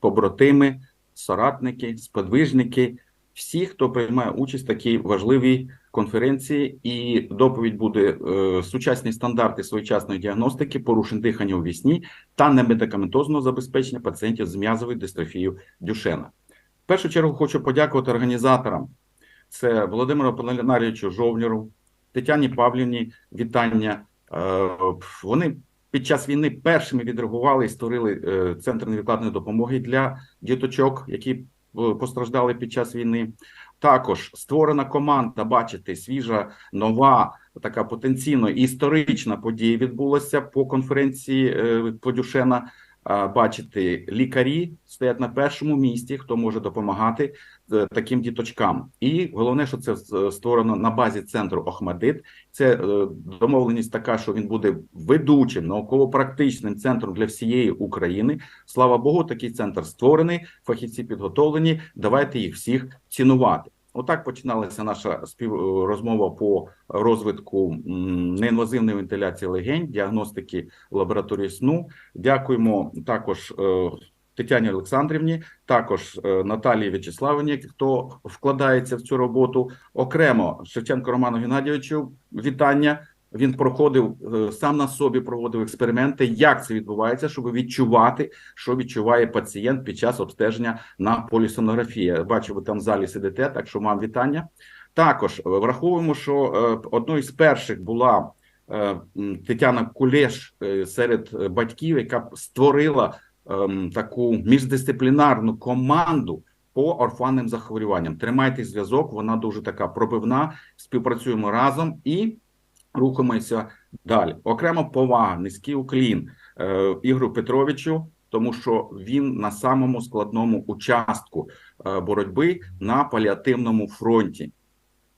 побратими, соратники, сподвижники, всі, хто приймає участь в такій важливій конференції, і доповідь буде е, сучасні стандарти своєчасної діагностики, порушень дихання у вісні та немедикаментозного забезпечення пацієнтів з м'язовою дистрофією Дюшена. В першу чергу хочу подякувати організаторам. Це Володимиру Полінарійовичу Жовніру, Тетяні Павлівні, вітання. Е, Вони під час війни першими відреагували і створили е, центр невідкладної допомоги для діточок, які е, постраждали під час війни. Також створена команда. Бачите, свіжа, нова, така потенційно історична подія відбулася по конференції е, Подюшена. А, Бачите, лікарі стоять на першому місці, хто може допомагати е, таким діточкам. І головне, що це е, створено на базі центру Охмадит. Це е, домовленість така, що він буде ведучим науково-практичним центром для всієї України. Слава Богу, такий центр створений, фахівці підготовлені. Давайте їх всіх цінувати. Отак починалася наша співрозмова по розвитку неінвазивної вентиляції легень, діагностики лабораторії сну. Дякуємо також е, Тетяні Олександрівні, також е, Наталії В'ячеславовні, хто вкладається в цю роботу. Окремо Шевченко Роману Геннадійовичу, вітання. Він проходив е, сам на собі проводив експерименти, як це відбувається, щоб відчувати, що відчуває пацієнт під час обстеження на полісонографії. Бачу, ви там в залі сидите, так що вам вітання. Також е, враховуємо, що е, одною з перших була Тетяна Кулеш серед батьків, яка створила ем, таку міждисциплінарну команду. По орфанним захворюванням тримайте зв'язок, вона дуже така пробивна. Співпрацюємо разом і рухаємося далі. Окремо повага, низький уклін е, Ігорю Петровичу, тому що він на самому складному участку е, боротьби на паліативному фронті.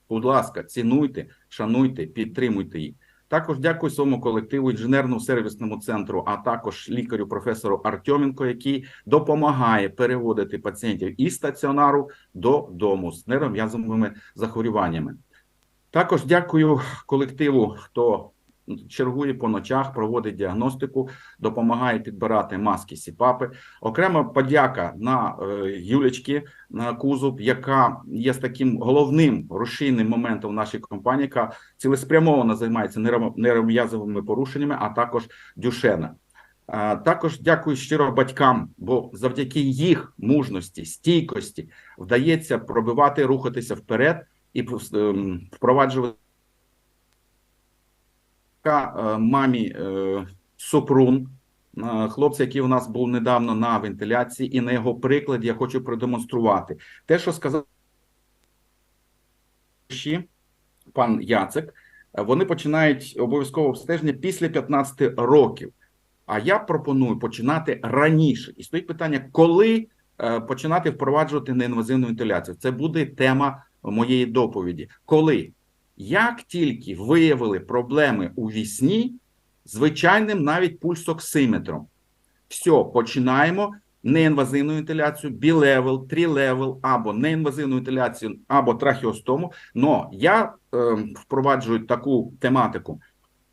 Будь ласка, цінуйте, шануйте, підтримуйте їх. Також дякую своєму колективу, інженерному сервісному центру, а також лікарю професору Артьоменко, який допомагає переводити пацієнтів із стаціонару додому з нейром'язовими захворюваннями. Також дякую колективу, хто чергує по ночах, проводить діагностику, допомагає підбирати маски сіпапи. Окрема подяка на е, Юлечки на Кузуб, яка є таким головним рушійним моментом в нашій компанії, яка цілеспрямовано займається нейро- нейром'язовими порушеннями, а також дюшена. А, Також дякую щиро батькам, бо завдяки їх мужності, стійкості вдається пробивати, рухатися вперед і ем, впроваджувати е, мамі е, Супрун, е, хлопця, який у нас був недавно на вентиляції, і на його прикладі я хочу продемонструвати те, що сказав пан Яцек. Вони починають обов'язкове обстеження після 15 років. А я пропоную починати раніше. І стоїть питання, коли починати впроваджувати неінвазивну вентиляцію. Це буде тема моєї доповіді. Коли як тільки виявили проблеми у вісні, звичайним навіть пульсоксиметром, все, починаємо неінвазивну вентиляцію, білевел, трілевел, або неінвазивну вентиляцію, або трахеостому. Но я е, впроваджую таку тематику.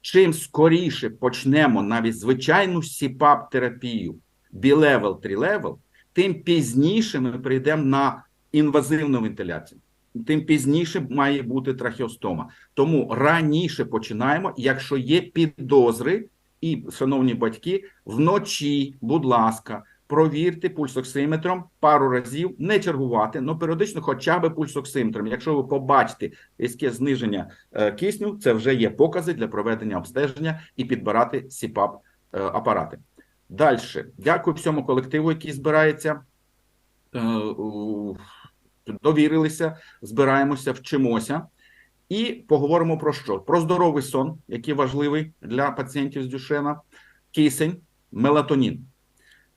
Чим скоріше почнемо навіть звичайну СІПАП-терапію, білевел, трілевел, тим пізніше ми прийдемо на інвазивну вентиляцію. Тим пізніше має бути трахеостома. Тому раніше починаємо, якщо є підозри, і, шановні батьки, вночі, будь ласка, провірте пульсоксиметром пару разів, не чергувати, але періодично хоча б пульсоксиметром. Якщо ви побачите різке зниження е, кисню, це вже є покази для проведення обстеження і підбирати СІПАП е, апарати. Далі, дякую всьому колективу, який збирається. У- довірилися, збираємося, вчимося і поговоримо про що? Про здоровий сон, який важливий для пацієнтів з Дюшена, кисень, мелатонін.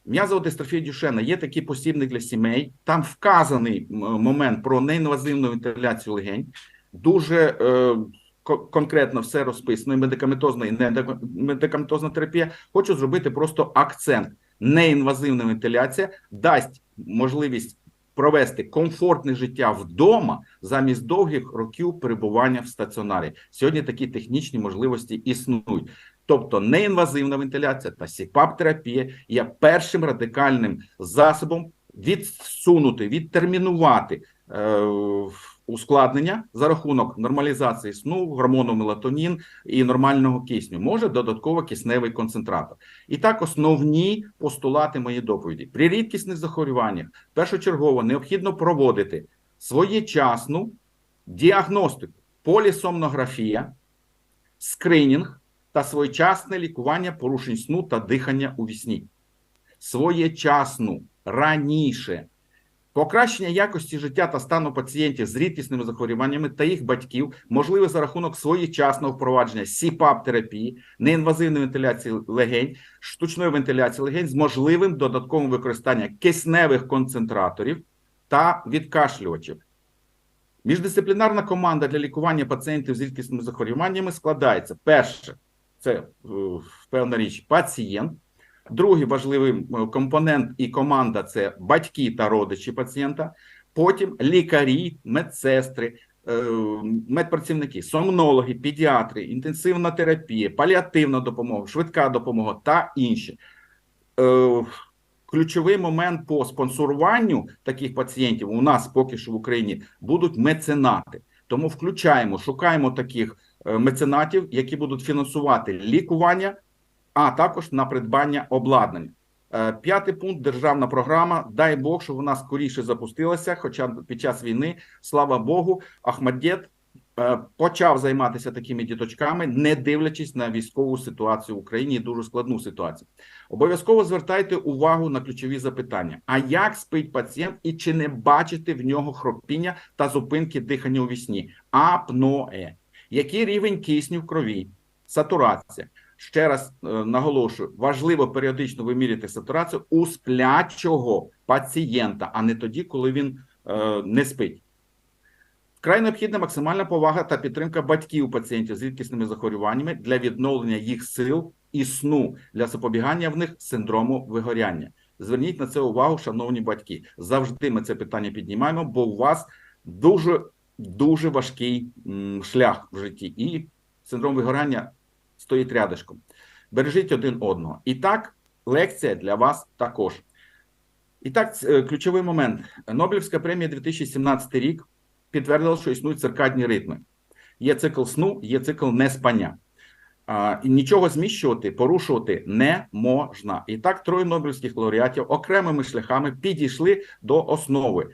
М'язова дистрофія Дюшена є такий посібник для сімей. Там вказаний момент про неінвазивну вентиляцію легень. Дуже е, конкретно все розписано, і медикаментозна і медикаментозна терапія. Хочу зробити просто акцент. Неінвазивна вентиляція дасть можливість провести комфортне життя вдома замість довгих років перебування в стаціонарі. Сьогодні такі технічні можливості існують. Тобто неінвазивна вентиляція та СІПАП-терапія є першим радикальним засобом відсунути, відтермінувати е, ускладнення за рахунок нормалізації сну, гормону мелатонін і нормального кисню. Може додатково кисневий концентратор. І так, основні постулати моєї доповіді. При рідкісних захворюваннях першочергово необхідно проводити своєчасну діагностику, полісомнографія, скринінг та своєчасне лікування порушень сну та дихання у вісні. Своєчасну раніше. Покращення якості життя та стану пацієнтів з рідкісними захворюваннями та їх батьків можливе за рахунок своєчасного впровадження СІПАП-терапії, неінвазивної вентиляції легень, штучної вентиляції легень з можливим додатковим використанням кисневих концентраторів та відкашлювачів. Міждисциплінарна команда для лікування пацієнтів з рідкісними захворюваннями складається перше, це е, певна річ, пацієнт. Другий важливий е, компонент і команда це батьки та родичі пацієнта. Потім лікарі, медсестри, е, медпрацівники, сомнологи, педіатри, інтенсивна терапія, паліативна допомога, швидка допомога та інші. Е, ключовий момент по спонсоруванню таких пацієнтів у нас поки що в Україні будуть меценати. Тому включаємо, шукаємо таких меценатів, які будуть фінансувати лікування а також на придбання обладнання. Е, п'ятий пункт державна програма. Дай Бог, щоб вона скоріше запустилася. Хоча під час війни, слава Богу, Ахмадєт е, почав займатися такими діточками, не дивлячись на військову ситуацію в Україні, дуже складну ситуацію. Обов'язково звертайте увагу на ключові запитання: а як спить пацієнт і чи не бачите в нього хропіння та зупинки дихання у вісні? Апноe. Який рівень кисню в крові? Сатурація. Ще раз е, наголошую, важливо періодично виміряти сатурацію у сплячого пацієнта, а не тоді, коли він е, не спить. Вкрай необхідна максимальна повага та підтримка батьків пацієнтів з рідкісними захворюваннями для відновлення їх сил і сну для запобігання в них синдрому вигоряння. Зверніть на це увагу, шановні батьки. Завжди ми це питання піднімаємо, бо у вас дуже дуже важкий шлях в житті, і синдром вигорання стоїть рядишком. Бережіть один одного. І так, лекція для вас також. І так, е, ключовий момент. Нобелівська премія 2017 рік підтвердила, що існують циркадні ритми. Є цикл сну, є цикл неспання. А, нічого зміщувати, порушувати не можна. І так, троє Нобелівських лауреатів окремими шляхами підійшли до основи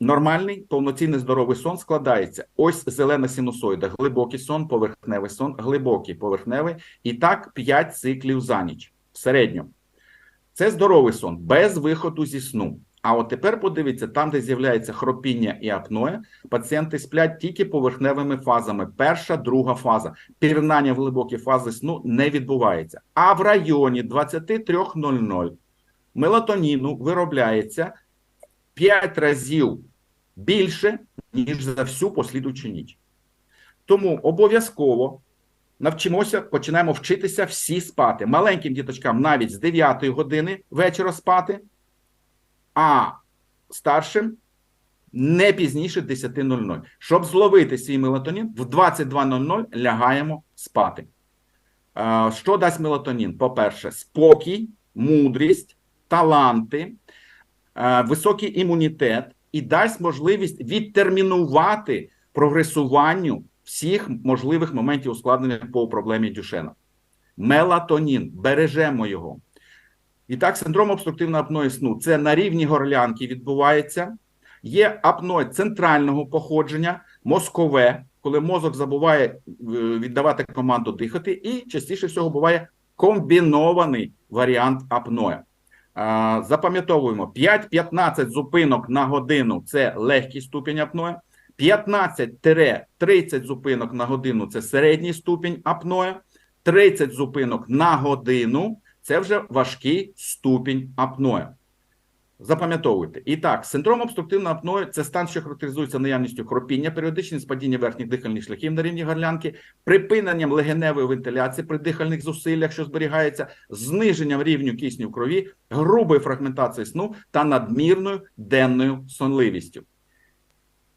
Нормальний повноцінний здоровий сон складається. Ось зелена синусоїда, глибокий сон, поверхневий сон, глибокий поверхневий. І так 5 циклів за ніч в середньому. Це здоровий сон без виходу зі сну. А от тепер подивіться, там, де з'являється хропіння і апноє, пацієнти сплять тільки поверхневими фазами. Перша, друга фаза. Пірнання в глибокі фази сну не відбувається. А в районі 23.00 мелатоніну виробляється 5 разів більше, ніж за всю послідуючу ніч. Тому обов'язково навчимося, починаємо вчитися всі спати. Маленьким діточкам навіть з 9 години вечора спати, а старшим не пізніше 10.00. Щоб зловити свій мелатонін, в 22.00 лягаємо спати. Що дасть мелатонін? По-перше, спокій, мудрість, таланти, високий імунітет і дасть можливість відтермінувати прогресуванню всіх можливих моментів ускладнення по проблемі Дюшена. Мелатонін, бережемо його. І так, синдром обструктивного апної сну це на рівні горлянки відбувається. Є апной центрального походження, мозкове, коли мозок забуває е, віддавати команду дихати, і частіше всього буває комбінований варіант апноя. Запам'ятовуємо 5-15 зупинок на годину це легкий ступінь апноя. 15-30 зупинок на годину це середній ступінь апноя. 30 зупинок на годину це вже важкий ступінь апноя. Запам'ятовуйте. І так, синдром обструктивного апної це стан, що характеризується наявністю хропіння, періодичним спадіння верхніх дихальних шляхів на рівні горлянки, припиненням легеневої вентиляції при дихальних зусиллях, що зберігається, зниженням рівню кисню в крові, грубою фрагментацією сну та надмірною денною сонливістю.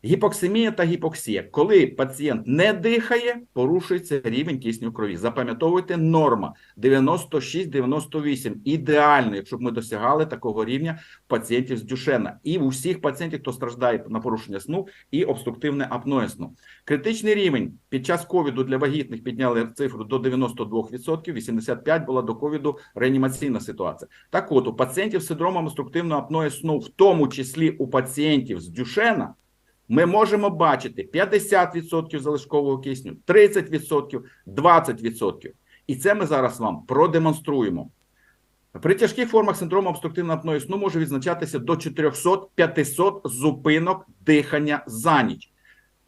Гіпоксимія та гіпоксія. Коли пацієнт не дихає, порушується рівень кисню крові. Запам'ятовуйте норма 96-98. Ідеально, якщо б ми досягали такого рівня пацієнтів з Дюшена. І у всіх пацієнтів, хто страждає на порушення сну і обструктивне апноє сну. Критичний рівень під час ковіду для вагітних підняли цифру до 92%, 85% була до ковіду реанімаційна ситуація. Так от, у пацієнтів з синдромом обструктивного апноє сну, в тому числі у пацієнтів з Дюшена, ми можемо бачити 50% залишкового кисню, 30%, 20%. І це ми зараз вам продемонструємо. При тяжких формах синдрому обструктивного апної сну може відзначатися до 400-500 зупинок дихання за ніч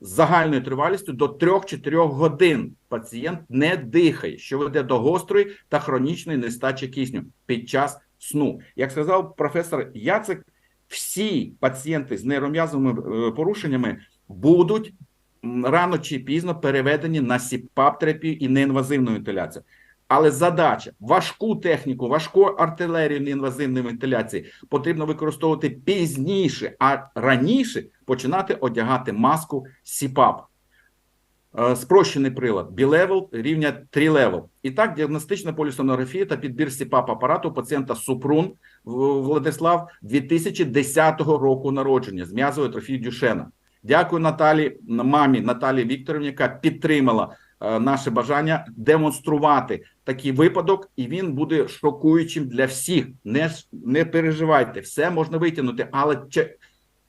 з загальною тривалістю до 3-4 годин. Пацієнт не дихає, що веде до гострої та хронічної нестачі кисню під час сну. Як сказав професор Яцик, всі пацієнти з нейром'язовими е, порушеннями будуть рано чи пізно переведені на СІПАП-терапію і неінвазивну вентиляцію. Але задача важку техніку, важку артилерію неінвазивної вентиляції потрібно використовувати пізніше, а раніше починати одягати маску СІПАП. Е, Спрощений прилад B-level рівня 3-level. І так, діагностична полісонографія та підбір СІПАП апарату пацієнта Супрун Владислав 2010 року народження з м'язовою атрофією Дюшена. Дякую Наталі, мамі Наталі Вікторівні, яка підтримала е, наше бажання демонструвати такий випадок, і він буде шокуючим для всіх. Не, не переживайте, все можна витягнути, але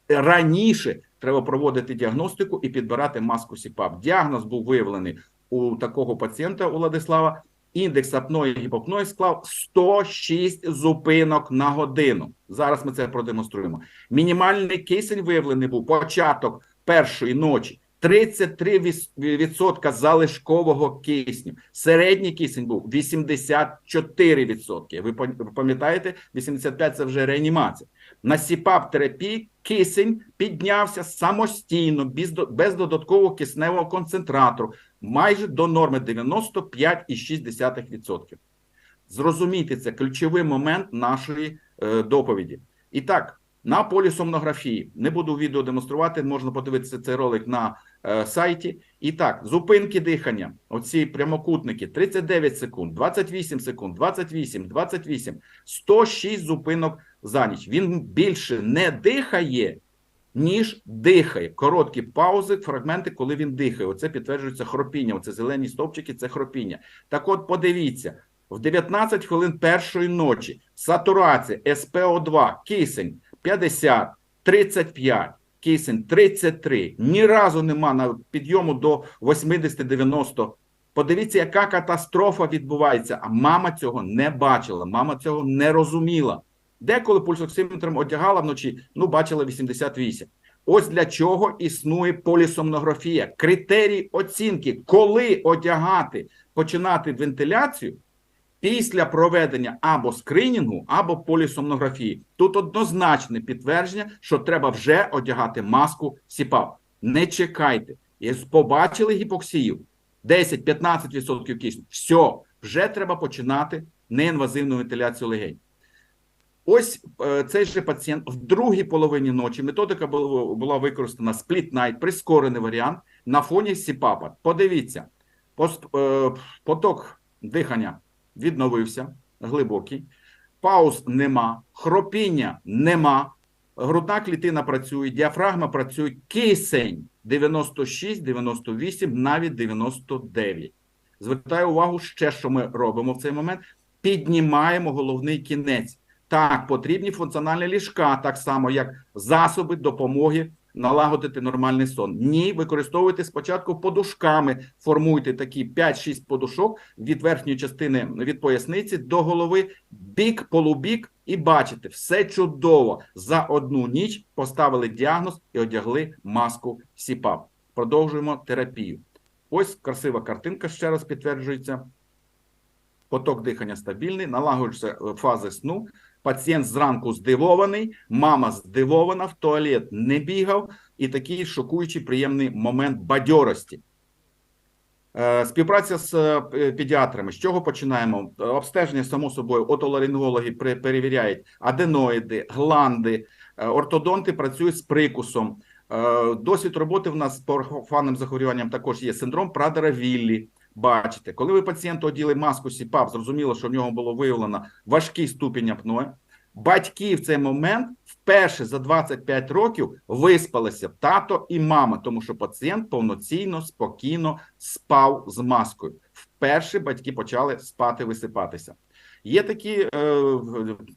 раніше треба проводити діагностику і підбирати маску СІПАП. Діагноз був виявлений у такого пацієнта у Владислава. Індекс апної гіпопної склав 106 зупинок на годину. Зараз ми це продемонструємо. Мінімальний кисень виявлений був початок першої ночі. 33% залишкового кисню. Середній кисень був 84%. Ви пам'ятаєте, 85% це вже реанімація. На СІПАП терапії кисень піднявся самостійно, без додаткового кисневого концентратору, майже до норми 95,6%. Зрозумійте, це ключовий момент нашої е, доповіді. І так, на полісомнографії не буду відео демонструвати, можна подивитися цей ролик на е, сайті. І так, зупинки дихання, оці прямокутники 39 секунд, 28 секунд, 28, 28, 106 зупинок за ніч. Він більше не дихає, ніж дихає. Короткі паузи, фрагменти, коли він дихає. Оце підтверджується хропіння. Оце зелені стовпчики, це хропіння. Так от подивіться, в 19 хвилин першої ночі сатурація СПО2, кисень 50, 35, кисень 33. Ні разу нема на підйому до 80-90. Подивіться, яка катастрофа відбувається. А мама цього не бачила, мама цього не розуміла. Деколи пульсоксиметром одягала вночі, ну бачила 88. Ось для чого існує полісомнографія. Критерій оцінки, коли одягати, починати вентиляцію після проведення або скринінгу, або полісомнографії. Тут однозначне підтвердження, що треба вже одягати маску СІПАП. Не чекайте. Побачили гіпоксію 10-15% кисню. Все, вже треба починати неінвазивну вентиляцію легень. Ось е, цей же пацієнт в другій половині ночі методика була, використана Split Night, прискорений варіант на фоні СІПАПа. Подивіться, е, поток дихання відновився, глибокий, пауз нема, хропіння нема, грудна клітина працює, діафрагма працює, кисень 96, 98, навіть 99. Звертаю увагу ще, що ми робимо в цей момент. Піднімаємо головний кінець. Так, потрібні функціональні ліжка, так само, як засоби допомоги налагодити нормальний сон. Ні, використовуйте спочатку подушками, формуйте такі 5-6 подушок від верхньої частини від поясниці до голови, бік, полубік, і бачите, все чудово. За одну ніч поставили діагноз і одягли маску СІПАП. Продовжуємо терапію. Ось красива картинка ще раз підтверджується. Поток дихання стабільний, налагоджуються е, фази сну. Пацієнт зранку здивований, мама здивована, в туалет не бігав, і такий шокуючий приємний момент бадьорості. Е, Співпраця з е, педіатрами. З чого починаємо? Е, Обстеження, само собою, отоларингологи перевіряють аденоїди, гланди, Е, ортодонти працюють з прикусом. Е, Досвід роботи в нас по орфанним захворюванням також є синдром Прадера Віллі. Бачите, коли ви пацієнту оділи маску СІПАП, зрозуміло, що в нього було виявлено важкий ступінь апної. Батьки в цей момент вперше за 25 років виспалися тато і мама, тому що пацієнт повноцінно, спокійно спав з маскою. Вперше батьки почали спати, висипатися. Є такі е,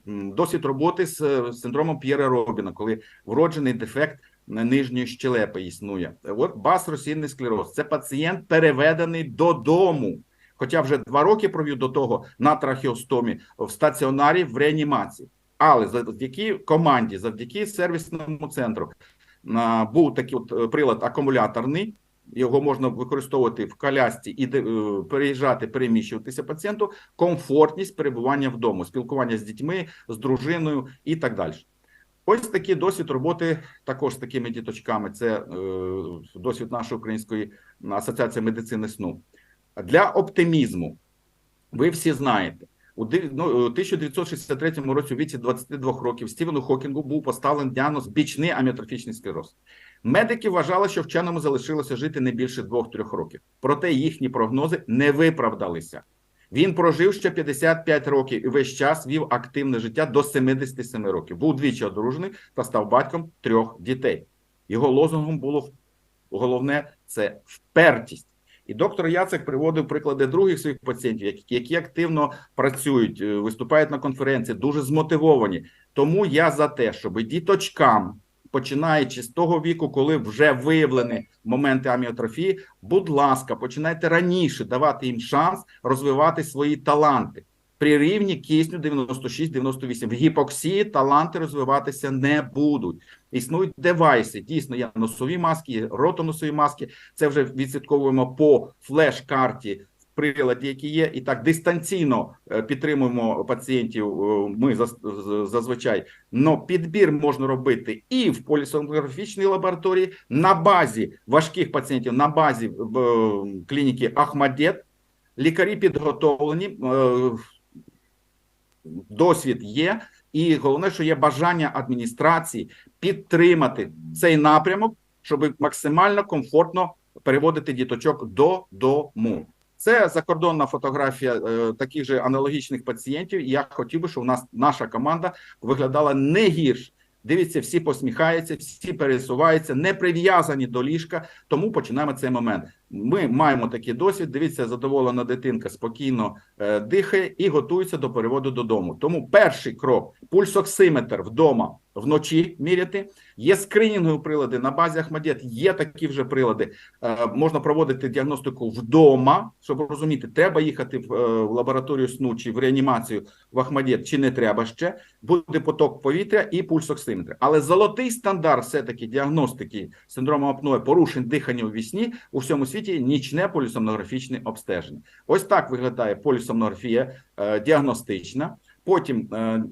досвід роботи з е, синдромом П'єра Робіна, коли вроджений дефект нижньої щелепи існує. От бас-російний склероз. Це пацієнт переведений додому. Хоча вже два роки провів до того на трахеостомі в стаціонарі в реанімації. Але завдяки команді, завдяки сервісному центру був такий от е, прилад акумуляторний. Його можна використовувати в колясці і е, переїжджати, переміщуватися пацієнту, комфортність перебування вдома, спілкування з дітьми, з дружиною і так далі. Ось такий досвід роботи також з такими діточками. Це е, досвід нашої української асоціації медицини сну. Для оптимізму, ви всі знаєте, у ди- ну, у 1963 році у віці 22 років Стівену Хокінгу був поставлений діагноз бічний аміотрофічний склероз. Медики вважали, що вченому залишилося жити не більше 2-3 років. Проте їхні прогнози не виправдалися. Він прожив ще 55 років і весь час вів активне життя до 77 років. Був двічі одружений та став батьком трьох дітей. Його лозунгом було головне це впертість. І доктор Яцек приводив приклади других своїх пацієнтів, які, активно працюють, е, виступають на конференції, дуже змотивовані. Тому я за те, щоб діточкам, починаючи з того віку, коли вже виявлені моменти аміотрофії, будь ласка, починайте раніше давати їм шанс розвивати свої таланти. При рівні кисню 96-98 в гіпоксії таланти розвиватися не будуть. Існують девайси. Дійсно, є носові маски, ротоносові маски. Це вже відслідковуємо по флеш-карті приладі, які є, і так дистанційно е, підтримуємо пацієнтів. е, Ми зазвичай но підбір можна робити і в полісонографічній лабораторії на базі важких пацієнтів, на базі клініки Ахмадет. Лікарі підготовлені, е, досвід є, і головне, що є бажання адміністрації підтримати цей напрямок, щоб максимально комфортно переводити діточок додому. Це закордонна фотографія е, таких же аналогічних пацієнтів. І я хотів би, щоб у нас наша команда виглядала не гірше. Дивіться, всі посміхаються, всі пересуваються, не прив'язані до ліжка. Тому починаємо цей момент. Ми маємо такий досвід. Дивіться, задоволена дитинка спокійно е, дихає і готується до переводу додому. Тому перший крок пульсоксиметр вдома вночі міряти. Є скринінгові прилади на базі Ахмадєт. Є такі вже прилади. Е, можна проводити діагностику вдома, щоб розуміти, треба їхати в, е, в лабораторію сну чи в реанімацію в Ахмадєт, чи не треба ще. Буде поток повітря і пульсоксиметр. Але золотий стандарт все-таки діагностики синдрому апної порушень дихання у вісні у всьому світі нічне полісомнографічне обстеження. Ось так виглядає полісомнографія е, діагностична. Потім е,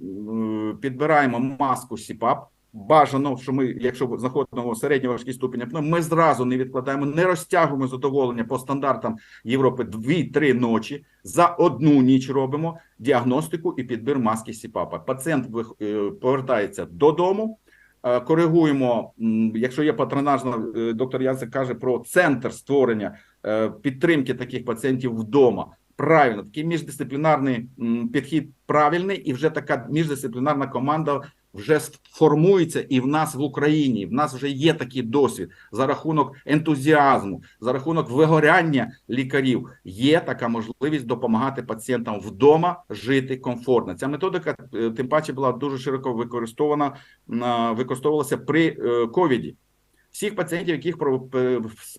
підбираємо маску СІПАП. Бажано, що ми, якщо знаходимо середньо важкий ступінь апної, ми зразу не відкладаємо, не розтягуємо задоволення по стандартам Європи 2-3 ночі. За одну ніч робимо діагностику і підбір маски СІПАПа. Пацієнт е, повертається додому. Е, Коригуємо, якщо є патронажна, е, доктор Янсик каже про центр створення е, підтримки таких пацієнтів вдома. Правильно, такий міждисциплінарний підхід правильний, і вже така міждисциплінарна команда вже формується і в нас в Україні. В нас вже є такий досвід за рахунок ентузіазму, за рахунок вигоряння лікарів. Є така можливість допомагати пацієнтам вдома жити комфортно. Ця методика е, тим паче була дуже широко використована на- використовувалася при е, ковіді. Всіх пацієнтів, яких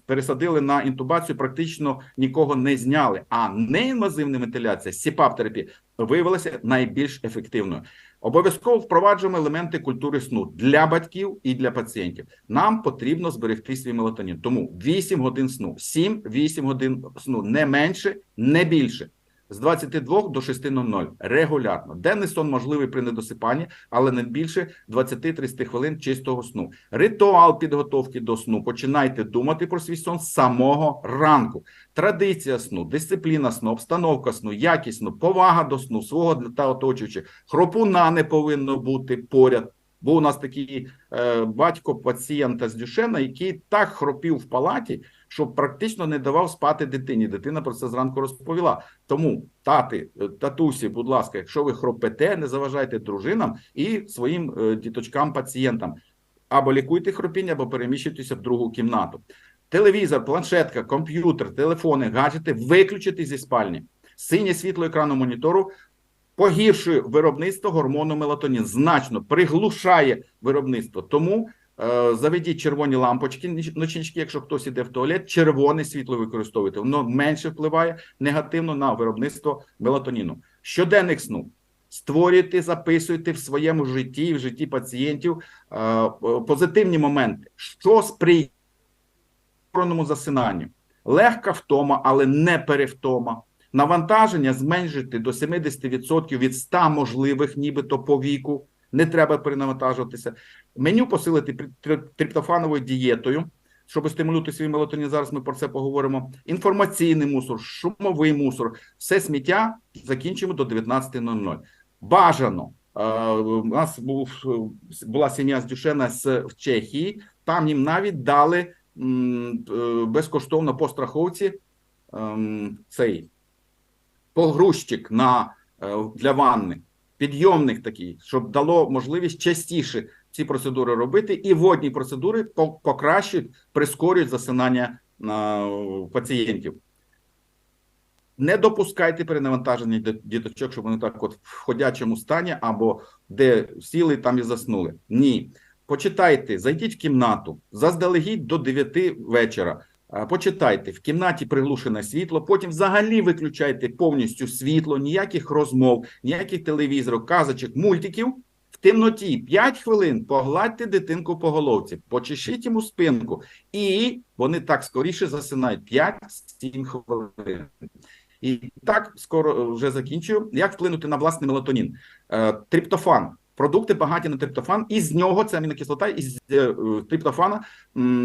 пересадили на інтубацію, практично нікого не зняли. А неінвазивна вентиляція, СІПАП-терапія, виявилася найбільш ефективною. Обов'язково впроваджуємо елементи культури сну для батьків і для пацієнтів. Нам потрібно зберегти свій мелатонін. Тому 8 годин сну, 7-8 годин сну, не менше, не більше. З 22 до 6.00 регулярно. Денний сон можливий при недосипанні, але не більше 20-30 хвилин чистого сну. Ритуал підготовки до сну. Починайте думати про свій сон з самого ранку. Традиція сну, дисципліна сну, обстановка сну, якість сну, повага до сну, свого та оточуючих. Хропуна не повинно бути поряд. Був у нас такий е, батько пацієнта з Дюшена, який так хропів в палаті, що практично не давав спати дитині. Дитина про це зранку розповіла. Тому тати, е, татусі, будь ласка, якщо ви хропете, не заважайте дружинам і своїм е, діточкам-пацієнтам. Або лікуйте хропіння, або переміщуйтеся в другу кімнату. Телевізор, планшетка, комп'ютер, телефони, гаджети виключити зі спальні. Синє світло екрану монітору погіршує виробництво гормону мелатонін, значно приглушає виробництво. Тому заведіть червоні лампочки, ночнички, якщо хтось іде в туалет, червоне світло використовуйте. Воно менше впливає негативно на виробництво мелатоніну. Щоденник сну. Створюйте, записуйте в своєму житті, в житті пацієнтів е, е, позитивні моменти, що сприяє засинанню. Легка втома, але не перевтома. Навантаження зменшити до 70% від 100 можливих, нібито по віку. Не треба перенавантажуватися. Меню посилити триптофановою дієтою, щоб стимулювати свій мелатонін. Зараз ми про це поговоримо. Інформаційний мусор, шумовий мусор, все сміття закінчимо до 19.00. Бажано. е, У нас був, була сім'я з Дюшена з в Чехії. Там їм навіть дали е, безкоштовно по страховці ем, цей погрузчик на е, для ванни, підйомник такий, щоб дало можливість частіше ці процедури робити, і водні процедури по- покращують, прискорюють засинання пацієнтів. Не допускайте перенавантаження діточок, щоб вони так от в ходячому стані або де сіли, там і заснули. Ні. Почитайте, зайдіть в кімнату заздалегідь до 9 вечора. Почитайте в кімнаті приглушене світло, потім взагалі виключайте повністю світло, ніяких розмов, ніяких телевізорів, казочок, мультиків. В темноті 5 хвилин погладьте дитинку по головці, почешіть йому спинку, і вони так скоріше засинають 5-7 хвилин. І так скоро вже закінчую. Як вплинути на власний мелатонін? Е, Триптофан. Продукти багаті на триптофан, і з нього це амінокислота, із е, триптофана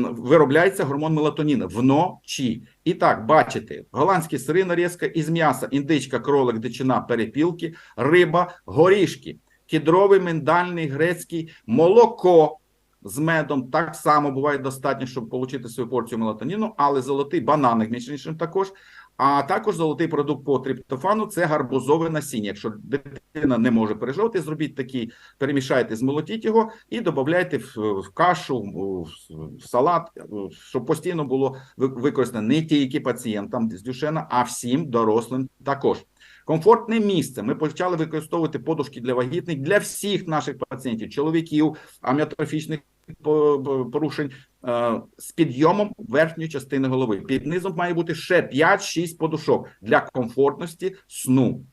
виробляється гормон мелатоніну вночі. І так, бачите, голландські сири нарізка із м'яса, індичка, кролик, дичина, перепілки, риба, горішки, кідровий, миндальний, грецький, молоко з медом так само буває достатньо, щоб отримати свою порцію мелатоніну, але золотий бананик, між іншим, також. А також золотий продукт по триптофану це гарбузове насіння. Якщо дитина не може пережовувати, зробіть такий, перемішайте, змолотіть його і додайте в, кашу, в салат, щоб постійно було використано не тільки пацієнтам з Дюшена, а всім дорослим також. Комфортне місце. Ми почали використовувати подушки для вагітних для всіх наших пацієнтів, чоловіків, аміотрофічних по- по- порушень е, з підйомом верхньої частини голови. Під низом має бути ще 5-6 подушок для комфортності сну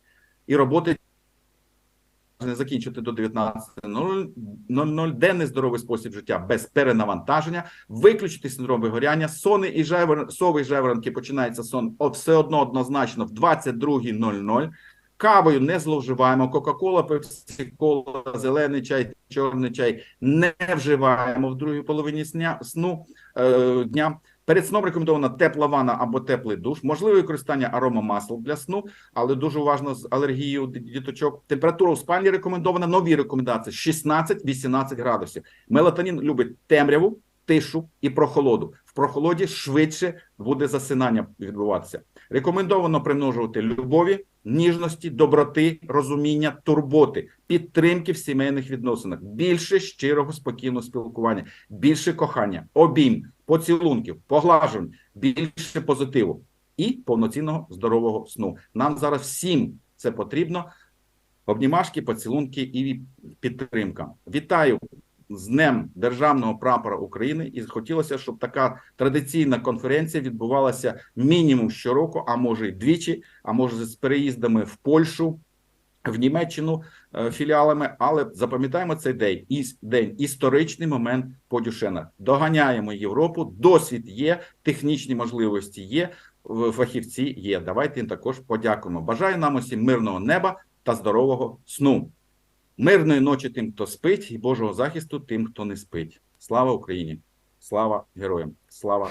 і роботи. Не закінчити до 19.00, денний здоровий спосіб життя без перенавантаження, виключити синдром вигоряння, сони і жевер, сови і жеверанки починається сон все одно однозначно в 22.00. Кавою не зловживаємо, Кока-Кола, Пепсі-Кола, зелений чай, чорний чай не вживаємо в другій половині сня, сну е, дня. Перед сном рекомендована тепла ванна або теплий душ, можливе використання аромамасел для сну, але дуже уважно з алергією діточок. Температура у спальні рекомендована. Нові рекомендації 16-18 градусів. Мелатонін любить темряву, тишу і прохолоду. В прохолоді швидше буде засинання відбуватися. Рекомендовано примножувати любові, ніжності, доброти, розуміння, турботи, підтримки в сімейних відносинах, більше щирого спокійного спілкування, більше кохання, обійм, поцілунків, поглажень, більше позитиву і повноцінного здорового сну. Нам зараз всім це потрібно. Обнімашки, поцілунки і підтримка. Вітаю з Днем Державного прапора України. І хотілося, щоб така традиційна конференція відбувалася мінімум щороку, а може й двічі, а може з переїздами в Польщу, в Німеччину філіалами. Але запам'ятаємо цей день іс- день історичний момент по Дюшенах. Доганяємо Європу. Досвід є, технічні можливості є. Фахівці є. Давайте їм також подякуємо. Бажаю нам усім мирного неба та здорового сну. Мирної ночі тим, хто спить, і Божого захисту тим, хто не спить. Слава Україні! Слава героям! Слава!